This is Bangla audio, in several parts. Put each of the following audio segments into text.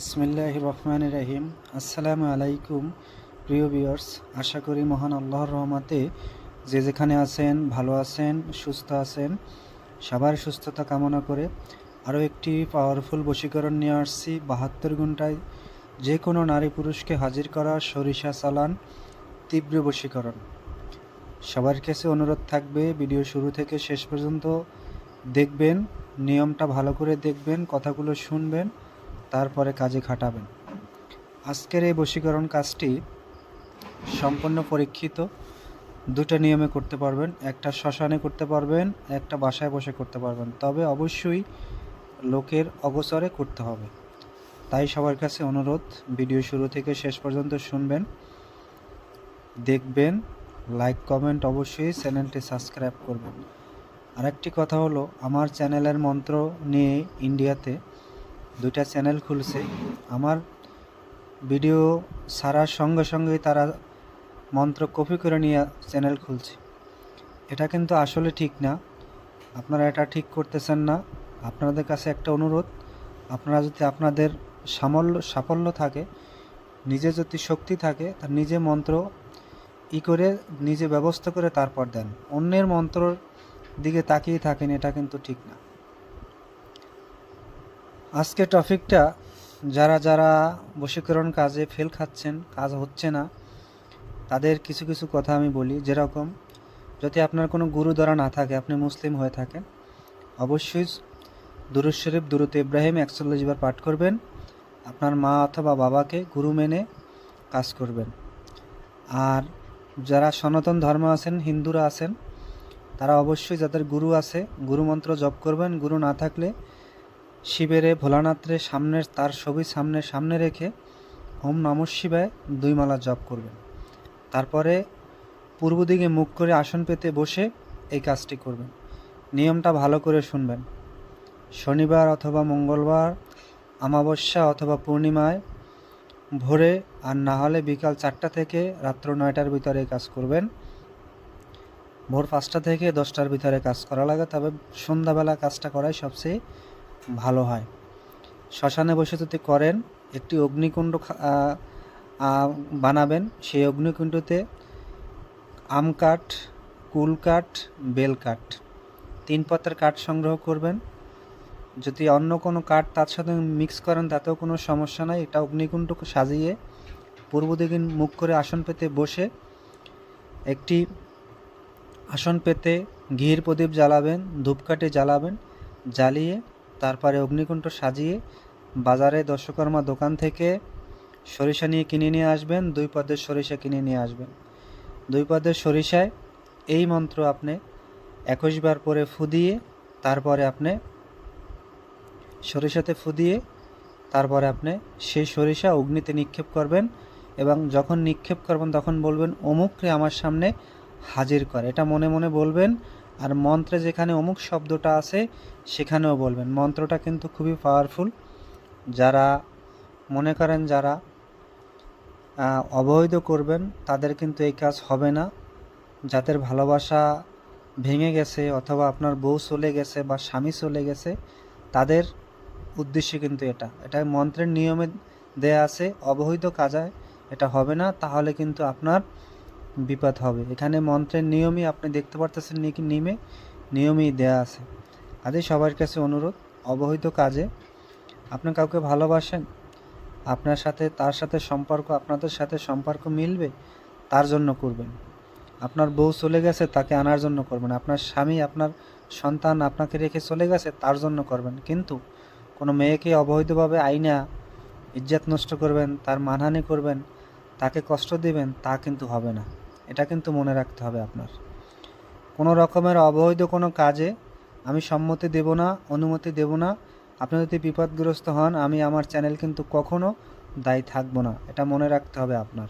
বিসমিল্লাহ রহমান রাহিম। আসসালামু আলাইকুম, প্রিয় ভিউয়ার্স আশা করি মহান আল্লাহর রহমাতে যে যেখানে আছেন, ভালো আছেন, সুস্থ আছেন, সবার সুস্থতা কামনা করে আরও একটি পাওয়ারফুল বশীকরণ নিয়ে আসছি বাহাত্তর ঘন্টায় যে কোনো নারী পুরুষকে হাজির করা সরিষা চালান, তীব্র বশীকরণ। সবার কাছে অনুরোধ থাকবে ভিডিও শুরু থেকে শেষ পর্যন্ত দেখবেন, নিয়মটা ভালো করে দেখবেন, কথাগুলো শুনবেন। তারপরে কাজে খাটাবেন। আজকের এই বশীকরণ কাজটি সম্পূর্ণ পরীক্ষিত। দুটো নিয়মে করতে পারবেন, একটা শ্মশানে করতে পারবেন, একটা বাসায় বসে করতে পারবেন। তবে অবশ্যই লোকের অগোচরে করতে হবে। তাই সবার কাছে অনুরোধ, ভিডিও শুরু থেকে শেষ পর্যন্ত শুনবেন, দেখবেন, লাইক, কমেন্ট অবশ্যই চ্যানেলটি সাবস্ক্রাইব করবেন। আরেকটি কথা হলো, আমার চ্যানেলের মন্ত্র নিয়ে ইন্ডিয়াতে দুইটা চ্যানেল খুলছে। আমার ভিডিও ছাড়ার সঙ্গে সঙ্গেই তারা মন্ত্র কপি করে নিয়ে চ্যানেল খুলছে। এটা কিন্তু আসলে ঠিক না। আপনারা এটা ঠিক করতেছেন না। আপনাদের কাছে একটা অনুরোধ, আপনারা যদি আপনাদের সামল্য, সাফল্য থাকে, নিজে যদি শক্তি থাকে তার নিজে মন্ত্র ই করে, নিজে ব্যবস্থা করে তারপর দেন। অন্যের মন্ত্রর দিকে তাকিয়ে থাকেন, এটা কিন্তু ঠিক না। আজকে টপিকটা যারা যারা বশীকরণ কাজে ফেল খাচ্ছেন, কাজ হচ্ছে না, তাদের কিছু কিছু কথা আমি বলি। যেরকম, যদি আপনার কোনো গুরু দ্বারা না থাকে, আপনি মুসলিম হয়ে থাকেন, অবশ্যই দুরুদ শরীফ, দুরুদ ইব্রাহিম একচল্লিশ বার পাঠ করবেন। আপনার মা অথবা বাবাকে গুরু মেনে কাজ করবেন। আর যারা সনাতন ধর্ম আছেন, হিন্দুরা আছেন, তারা অবশ্যই যাদের গুরু আছে, গুরু মন্ত্র জপ করবেন। গুরু না থাকলে শিবেরে ভোলানাথরে সামনের, তার ছবি সামনে সামনে রেখে ওম নম শিবায় দুই মালা জপ করবেন। তারপরে পূর্ব দিকে মুখ করে আসন পেতে বসে এই কাজটি করবেন। নিয়মটা ভালো করে শুনবেন। শনিবার অথবা মঙ্গলবার, অমাবস্যা অথবা পূর্ণিমায় ভোরে আর না হলে বিকাল চারটা থেকে রাত্র নয়টার ভিতরে কাজ করবেন। ভোর পাঁচটা থেকে দশটার ভিতরে কাজ করা লাগে, তবে সন্ধ্যাবেলা কাজটা করাই সবচেয়ে ভালো হয়। শ্মশানে বসে যদি করেন, একটি অগ্নিকুণ্ড বানাবেন। সেই অগ্নিকুণ্ডতে আম কাঠ, কুল কাঠ, বেল কাঠ তিন পাতার কাঠ সংগ্রহ করবেন। যদি অন্য কোনো কাঠ তার সাথে মিক্স করেন, তাতেও কোনো সমস্যা নাই। এটা অগ্নিকুণ্ড সাজিয়ে পূর্ব দিকে মুখ করে আসন পেতে বসে একটি আসন পেতে ঘির প্রদীপ জ্বালাবেন, ধূপকাঠি জ্বালাবেন, জ্বালিয়ে তারপরে অগ্নিকুণ্ড সাজিয়ে বাজারে দর্শকর্মা দোকান থেকে সরিষা নিয়ে কিনে নিয়ে আসবেন, দুই পদের সরিষা কিনে নিয়ে আসবেন। দুই পদের সরিষায় এই মন্ত্র আপনি একুশ বার পরে ফুদিয়ে, তারপরে আপনি সরিষাতে ফুদিয়ে, তারপরে আপনি সেই সরিষা অগ্নিতে নিক্ষেপ করবেন এবং যখন নিক্ষেপ করবেন তখন বলবেন, অমুকরে আমার সামনে হাজির কর। এটা মনে মনে বলবেন আর মন্ত্রে যেখানে অমুক শব্দটা আছে, সেখানেও বলবেন। মন্ত্রটা কিন্তু খুবই পাওয়ারফুল যারা মনে করেন যারা অবৈধ করবেন, তাদের কিন্তু এই কাজ হবে না। যাদের ভালোবাসা ভেঙে গেছে অথবা আপনার বউ চলে গেছে বা স্বামী চলে গেছে, তাদের উদ্দেশ্যে কিন্তু এটা। এটা মন্ত্রের নিয়মে দেয়া আছে, অবৈধ কাজায় এটা হবে না। তাহলে কিন্তু আপনার বিপদ হবে। এখানে মন্ত্রের নিয়মই আপনি দেখতে পারতেছেন নিমে, নিয়মই দেয়া আছে। আজ সবার কাছে অনুরোধ, অবহিত কাজে। আপনি কাউকে ভালোবাসেন, আপনার সাথে, তার সাথে সম্পর্ক, আপনাদের সাথে সম্পর্ক মিলবে, তার জন্য করবেন। আপনার বউ চলে গেছে, তাকে আনার জন্য করবেন। আপনার স্বামী, আপনার সন্তান আপনাকে রেখে চলে গেছে, তার জন্য করবেন। কিন্তু কোনো মেয়েকে অবৈধভাবে আইনা, ইজ্জত নষ্ট করবেন, তার মানহানি করবেন, তাকে কষ্ট দিবেন, তা কিন্তু হবে না। এটা কিন্তু মনে রাখতে হবে আপনার। কোনো রকমের অবৈধ কোনো কাজে আমি সম্মতি দেব না, অনুমতি দেব না। আপনি যদি বিপদগ্রস্ত হন, আমি আমার চ্যানেল কিন্তু কখনো দায়ী থাকব না। এটা মনে রাখতে হবে আপনার।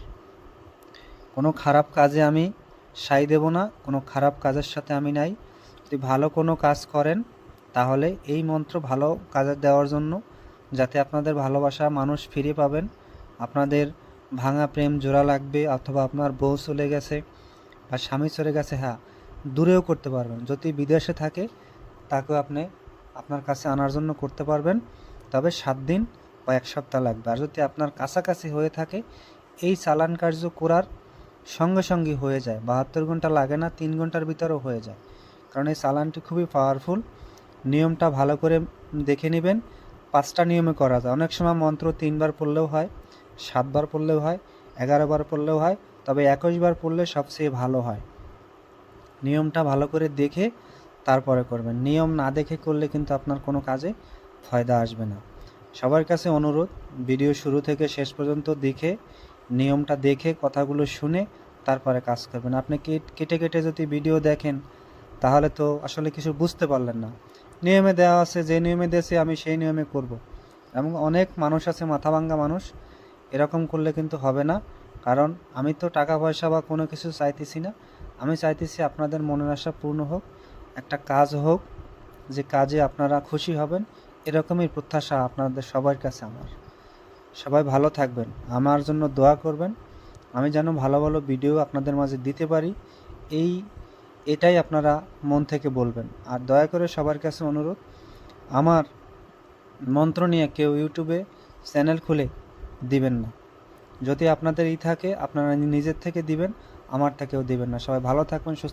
কোনো খারাপ কাজে আমি সাই দেব না, কোনো খারাপ কাজের সাথে আমি নাই। যদি ভালো কোনো কাজ করেন, তাহলে এই মন্ত্র ভালো কাজে দেওয়ার জন্য যাতে আপনাদের ভালোবাসা মানুষ ফিরে পাবেন। আপনাদের ভাঙা প্রেম জোড়া লাগবে অথবা আপনার বউ চলে গেছে বা স্বামী চলে গেছে হ্যাঁ দূরেও করতে পারবেন। যদি বিদেশে থাকে, তাকেও আপনি আপনার কাছে আনার জন্য করতে পারবেন। তবে সাত দিন বা এক সপ্তাহ লাগবে। আর যদি আপনার কাছাকাছি হয়ে থাকে, এই চালান কার্য করার সঙ্গে সঙ্গে হয়ে যায়। বাহাত্তর ঘণ্টা লাগে না, তিন ঘণ্টার ভিতরেও হয়ে যায়। কারণ এই চালানটি খুবই পাওয়ারফুল নিয়মটা ভালো করে দেখে নেবেন। পাঁচটা নিয়মে করা যায়। অনেক সময় মন্ত্র তিনবার পড়লেও হয়। সাতবার পড়লেও হয় এগারো বার পড়লেও হয়, তবে একুশ বার পড়লে সবচেয়ে ভালো হয়। নিয়মটা ভালো করে দেখে তারপরে করবেন। নিয়ম না দেখে করলে কিন্তু আপনার কোনো কাজে ফায়দা আসবে না। সবার কাছে অনুরোধ, ভিডিও শুরু থেকে শেষ পর্যন্ত দেখে, নিয়মটা দেখে, কথাগুলো শুনে তারপরে কাজ করবেন। আপনি কেট- কেটে কেটে যদি ভিডিও দেখেন, তাহলে তো আসলে কিছু বুঝতে পারলেন না। নিয়মে দেওয়া আছে, যে নিয়মে দিয়েছে আমি সেই নিয়মে করব। এবং অনেক মানুষ আছে মাথা ভাঙ্গা মানুষ এরকম করলে কিন্তু হবে না। কারণ আমি তো টাকা পয়সা বা কোনো কিছু চাইতেছি না। আমি চাইতেছি আপনাদের মনের আশা পূর্ণ হোক, একটা কাজ হোক, যে কাজে আপনারা খুশি হবেন, এরকমই প্রত্যাশা আপনাদের সবার কাছে আমার। সবাই ভালো থাকবেন, আমার জন্য দোয়া করবেন। আমি যেন ভালো ভালো ভিডিও আপনাদের মাঝে দিতে পারি, এই, এটাই আপনারা মন থেকে বলবেন। আর দয়া করে সবার কাছে অনুরোধ, আমার মন্ত্র নিয়ে কেউ ইউটিউবে চ্যানেল খুলে দিবেন না। যদি আপনাদের ই থাকে, আপনারা নিজের থেকে দিবেন, আমার থেকেও দিবেন না। সবাই ভালো থাকবেন, সুস্থ